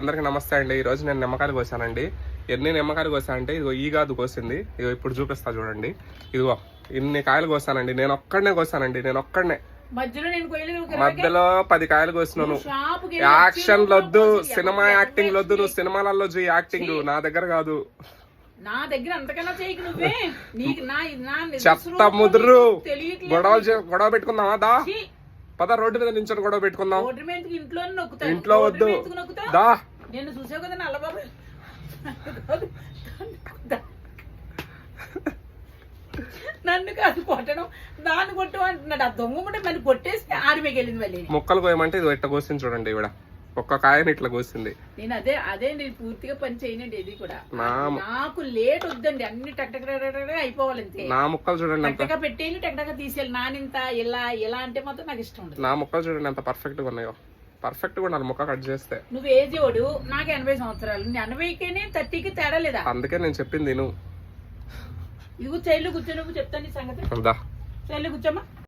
అందరికీ నమస్తే అండి. ఈ రోజు నేను నిమ్మకాయలు కోసానండి. ఎన్ని నిమ్మకాయలు కోసానంటే ఇదిగో ఈ కాదు కోసింది. ఇదిగో ఇప్పుడు చూపిస్తా చూడండి. ఇదిగో ఇన్ని కాయలు కోసానండి. నేను ఒక్కడనే కోసానండి. నేను ఒక్కడనే. మధ్యలో పది కాయలు కోసినాను. యాక్షన్ వద్దు. సినిమా యాక్టింగ్ వద్దు. నువ్వు సినిమాలలో చూ యాక్టింగ్. నా దగ్గర కాదు. నా దగ్గర అంతకన్నా చేయకు నువ్వే. నీకు నా నా నిజ చెత్త ముదురు. చే- గొడవ పెట్టుకుందామా? దా. పద రోడ్డు మీద నించొని గొడవ పెట్టుకుందాం. ఇంట్లో వద్దు? దా. నేను చూసావు కదా నల్లబాబు? నన్ను కాదు కొట్టడం. దాన్ని కొట్టడం అంటున్నాడు. ఆ దొంగ ముట్ట మళ్ళీ కొట్టేసి ఆడిమేకి వెళ్ళింది మళ్ళీ ముక్కలు కోయమంటే ఇది ఇట్లా కోసింది చూడండి ఇవిడ ఒక్క కాయని ఇట్లా కోసింది. నేను అదే అదే నేను పూర్తిగా పని చేయనండి ఇది కూడా. నాకు లేట్ వద్దండి. అన్ని టక్ టక్ టక్ టక్ టక్ అయిపోవాలి అంతే. నా ముక్కలు చూడండి ఎంత టక్టగా పెట్టేయాలి టక్టగా తీసేయాలి. నానింత ఇలా ఇలా అంటే మాత్రం నాకు ఇష్టం ఉండదు. నా ముక్కలు చూడండి ఎంత పర్ఫెక్ట్గా ఉన్నాయో. పర్ఫెక్ట్గా ఉండాలి ముక్క కట్ చేస్తే. నువ్వు ఏజ్ ఓడు నాకు ఎనభై సంవత్సరాలు. ఎనభైకేనే థర్టీకి తేడా లేదా? అందుకే నేను చెప్పింది నువ్వు ఇదిగో చైలు కూర్చో నువ్వు చెప్తాను సంగతి. చైలు కూర్చోమ్మా